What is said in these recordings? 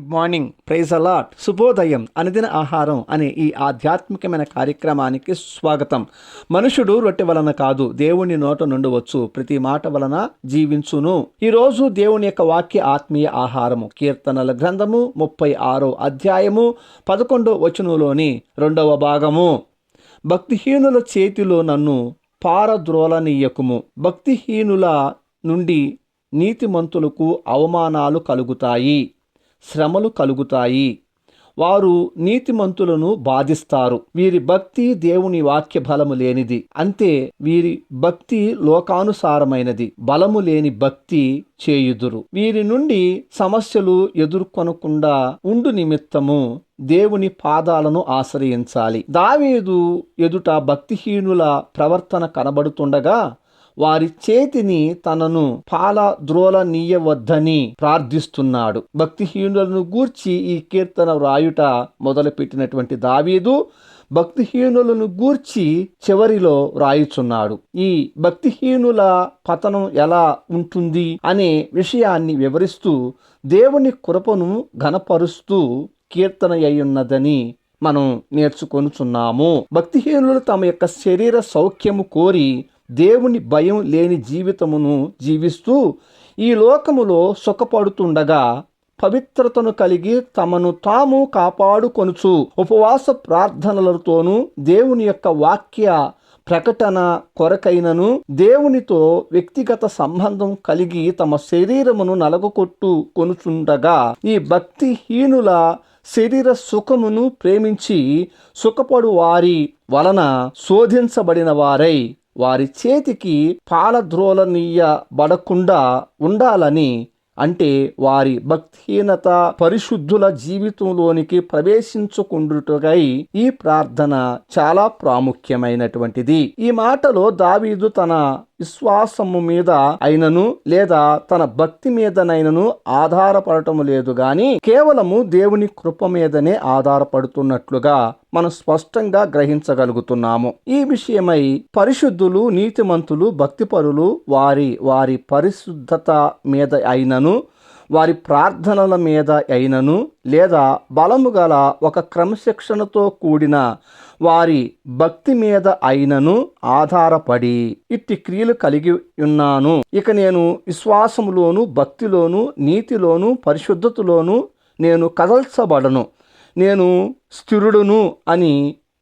Good morning praise allot శుభోదయం అనుదిన ఆహారం అనే ఈ ఆధ్యాత్మికమైన కార్యక్రమానికి స్వాగతం. మనుషుడు రొట్టె వలన కాదు దేవుని నోట నుండవచ్చు. ప్రతి మాట వలన జీవించును. ఈరోజు దేవుని యొక్క వాక్య ఆత్మీయ ఆహారము. కీర్తనల గ్రంథము ముప్పై ఆరో అధ్యాయము పదకొండో వచనంలోని రెండవ భాగము. భక్తిహీనుల చేతిలో నన్ను పారద్రోలనీయకుము. భక్తిహీనుల నుండి నీతిమంతులకు అవమానాలు కలుగుతాయి. శ్రమలు కలుగుతాయి. వారు నీతిమంతులను బాధిస్తారు. వీరి భక్తి దేవుని వాక్య బలము లేనిది. అంతే వీరి భక్తి లోకానుసారమైనది. బలము లేని భక్తి చేయుదురు. వీరి నుండి సమస్యలు ఎదుర్కొనకుండా ఉండు నిమిత్తము దేవుని పాదాలను ఆశ్రయించాలి. దావీదు ఎదుట భక్తిహీనుల ప్రవర్తన కనబడుతుండగా వారి చేతిని తనను పాల ద్రోల నీయవద్దని ప్రార్థిస్తున్నాడు. భక్తిహీనులను గూర్చి ఈ కీర్తన వ్రాయుట మొదలుపెట్టినటువంటి దావీదు భక్తిహీనులను గూర్చి చివరిలో వ్రాయుచున్నాడు. ఈ భక్తిహీనుల పతనం ఎలా ఉంటుంది అనే విషయాన్ని వివరిస్తూ దేవుని కృపను ఘనపరుస్తూ కీర్తన అయ్యున్నదని మనం నేర్చుకొనుచున్నాము. భక్తిహీనులు తమ యొక్క శరీర సౌఖ్యము కోరి దేవుని భయం లేని జీవితమును జీవిస్తూ ఈ లోకములో సుఖపడుతుండగా పవిత్రతను కలిగి తమను తాము కాపాడుకొనుచు ఉపవాస ప్రార్థనలతోనూ దేవుని యొక్క వాక్య ప్రకటన కొరకైనను దేవునితో వ్యక్తిగత సంబంధం కలిగి తమ శరీరమును నలగొట్టు కొనుచుండగా ఈ భక్తిహీనుల శరీర సుఖమును ప్రేమించి సుఖపడు వారి వలన శోధించబడిన వారై వారి చేతికి పాలద్రోలనీయబడకుండా ఉండాలని అంటే వారి భక్తిహీనత పరిశుద్ధుల జీవితంలోనికి ప్రవేశించుకుండుటకై ఈ ప్రార్థన చాలా ప్రాముఖ్యమైనటువంటిది. ఈ మాటలో దావీదు తన విశ్వాసము మీద అయినను లేదా తన భక్తి మీదనైనను ఆధారపడటం లేదు గాని కేవలము దేవుని కృప మీదనే ఆధారపడుతున్నట్లుగా మనం స్పష్టంగా గ్రహించగలుగుతున్నాము. ఈ విషయమై పరిశుద్ధులు నీతిమంతులు భక్తిపరులు వారి వారి పరిశుద్ధత మీద అయినను వారి ప్రార్థనల మీద అయినను లేదా బలము గల ఒక క్రమశిక్షణతో కూడిన వారి భక్తి మీద అయినను ఆధారపడి ఇట్టి క్రియలు కలిగి ఉన్నాను. ఇక నేను విశ్వాసములోను భక్తిలోను నీతిలోను పరిశుద్ధతలోను నేను కదల్చబడను. నేను స్థిరుడును అని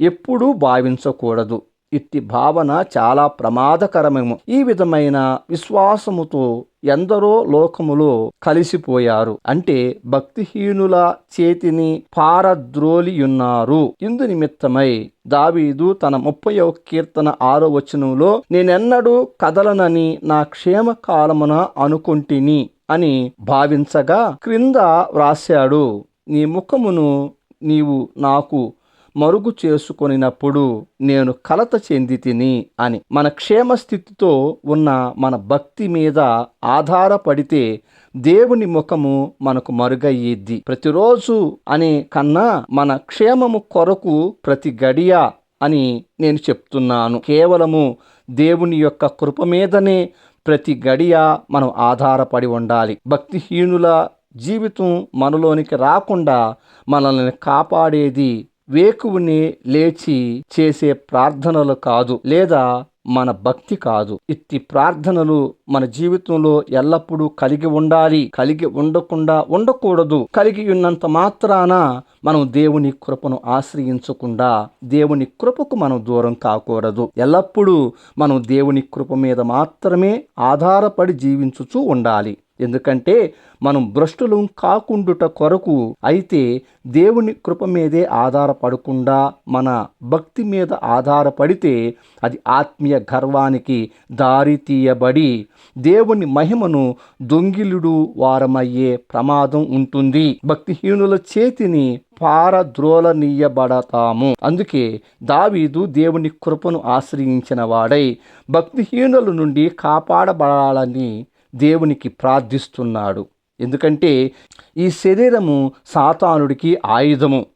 ఎప్పుడూ భావించకూడదు. ఇట్టి భావన చాలా ప్రమాదకరమేమో. ఈ విధమైన విశ్వాసముతో ఎందరో లోకములో కలిసిపోయారు. అంటే భక్తిహీనుల చేతిని పారద్రోలియున్నారు. ఇందు నిమిత్తమై దావీదు తన ముప్పై కీర్తన ఆరో వచనంలో నేనెన్నడూ కదలనని నా క్షేమ కాలమున అనుకుంటిని అని భావించగా క్రింద వ్రాశాడు నీ ముఖమును నీవు నాకు మరుగు చేసుకొనినప్పుడు నేను కలత చెంది తిని అని మన క్షేమ స్థితితో ఉన్న మన భక్తి మీద ఆధారపడితే దేవుని ముఖము మనకు మరుగయ్యిద్ది ప్రతిరోజు అనే కన్నా మన క్షేమము కొరకు ప్రతి గడియ అని నేను చెప్తున్నాను. కేవలము దేవుని యొక్క కృప మీదనే ప్రతి గడియ మనం ఆధారపడి ఉండాలి. భక్తిహీనుల జీవితం మనలోనికి రాకుండా మనల్ని కాపాడేది వేకువుని లేచి చేసే ప్రార్థనలు కాదు లేదా మన భక్తి కాదు. ఇట్టి ప్రార్థనలు మన జీవితంలో ఎల్లప్పుడూ కలిగి ఉండాలి. కలిగి ఉండకుండా ఉండకూడదు. కలిగి ఉన్నంత మాత్రాన మనం దేవుని కృపను ఆశ్రయించకుండా దేవుని కృపకు మనం దూరం కాకూడదు. ఎల్లప్పుడూ మనం దేవుని కృప మీద మాత్రమే ఆధారపడి జీవించుచూ ఉండాలి. ఎందుకంటే మనం భ్రష్టులు కాకుండుట కొరకు అయితే దేవుని కృప మీదే ఆధారపడకుండా మన భక్తి మీద ఆధారపడితే అది ఆత్మీయ గర్వానికి దారి తీయబడి దేవుని మహిమను దొంగిలుడు వారమయ్యే ప్రమాదం ఉంటుంది. భక్తిహీనుల చేతిని పారద్రోలనీయబడతాము. అందుకే దావీదు దేవుని కృపను ఆశ్రయించిన వాడై భక్తిహీనుల నుండి కాపాడబడాలని దేవునికి ప్రార్థిస్తున్నాడు. ఎందుకంటే ఈ శరీరము సాతానుడికి ఆయుధము.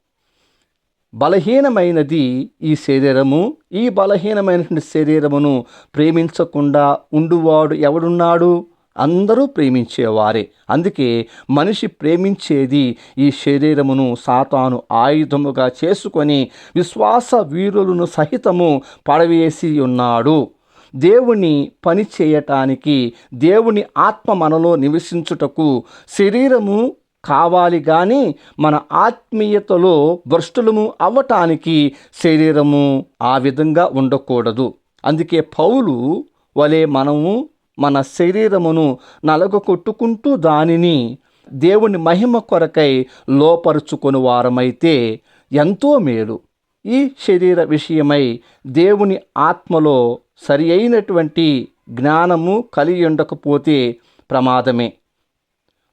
బలహీనమైనది ఈ శరీరము. ఈ బలహీనమైనటువంటి శరీరమును ప్రేమించకుండా ఉండువాడు ఎవడున్నాడు? అందరూ ప్రేమించేవారే. అందుకే మనిషి ప్రేమించేది ఈ శరీరమును సాతాను ఆయుధముగా చేసుకొని విశ్వాస వీరులను సహితము పడవేసి ఉన్నాడు. దేవుని పని చేయటానికి దేవుని ఆత్మ మనలో నివసించుటకు శరీరము కావాలి కానీ మన ఆత్మీయతలో భ్రష్టులము అవ్వటానికి శరీరము ఆ విధంగా ఉండకూడదు. అందుకే పౌలు వలె మనము మన శరీరమును నలగ కొట్టుకుంటూ దానిని దేవుని మహిమ కొరకై లోపరుచుకొని వారమైతే ఎంతో మేలు. ఈ శరీర విషయమై దేవుని ఆత్మలో సరి అయినటువంటి జ్ఞానము కలిగి ఉండకపోతే ప్రమాదమే.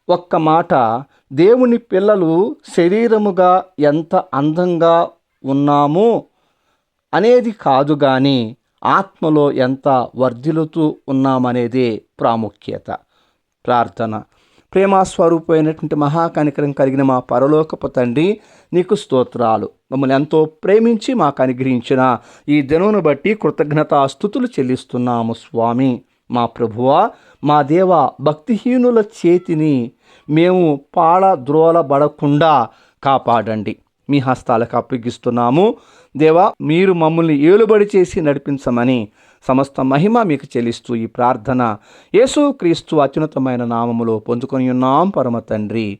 ఒక్క మాట దేవుని పిల్లలు శరీరముగా ఎంత అందంగా ఉన్నామో అనేది కాదు కానీ ఆత్మలో ఎంత వర్ధిల్లుతూ ఉన్నామనేదే ప్రాముఖ్యత. ప్రార్థన. ప్రేమాస్వరూపమైనటువంటి మహాకనికరం కలిగిన మా పరలోకపు తండ్రి నీకు స్తోత్రాలు. మమ్మల్ని ఎంతో ప్రేమించి మాకు అనుగ్రహించిన ఈ దినమును బట్టి కృతజ్ఞతా స్థుతులు చెల్లిస్తున్నాము స్వామి. మా ప్రభువా మా దేవ భక్తిహీనుల చేతిని మేము పాడ ద్రోలబడకుండా కాపాడండి. మీ హస్తాలకు అప్పగిస్తున్నాము. దేవా మీరు మమ్మల్ని ఏలుబడి చేసి నడిపించమని సమస్త మహిమ మీకు చెల్లిస్తూ ఈ ప్రార్థన యేసు క్రీస్తు అత్యున్నతమైన నామములో పొందుకొని ఉన్నాం పరమ తండ్రి.